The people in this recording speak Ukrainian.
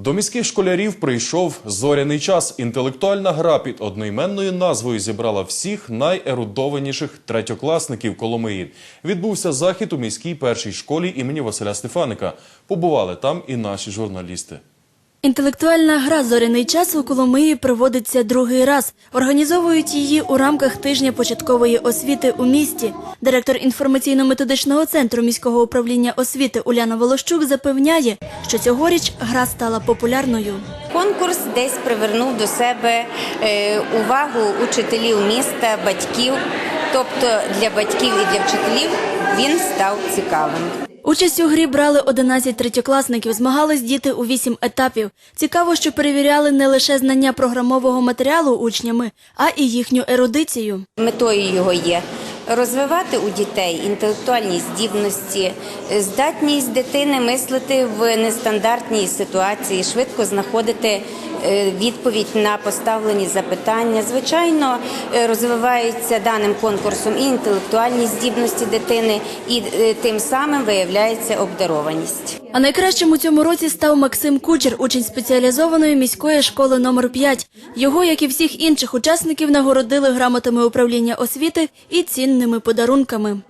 До міських школярів прийшов зоряний час. Інтелектуальна гра під одноіменною назвою зібрала всіх найерудованіших третьокласників Коломиї. Відбувся захід у міській першій школі імені Василя Стефаника. Побували там і наші журналісти. Інтелектуальна гра Зоряний час у Коломиї проводиться другий раз. Організовують її у рамках тижня початкової освіти у місті. Директор інформаційно-методичного центру міського управління освіти Уляна Волощук запевняє, що цьогоріч гра стала популярною. Конкурс десь привернув до себе е, увагу учителів міста, батьків. Тобто для батьків і для вчителів він став цікавим. Участь у грі брали 11 третьокласників, змагались діти у 8 етапів. Цікаво, що перевіряли не лише знання програмового матеріалу учнями, а і їхню ерудицію. Метою його є розвивати у дітей інтелектуальні здібності, здатність дитини мислити в нестандартній ситуації, швидко знаходити відповідь на поставлені запитання. Звичайно, е, розвиваються даним конкурсом і інтелектуальні здібності дитини, і е, тим самим виявляється обдарованість. А найкращим у цьому році став Максим Кучер, учень спеціалізованої міської школи номер 5 Його, як і всіх інших учасників, нагородили грамотами управління освіти і цінними подарунками.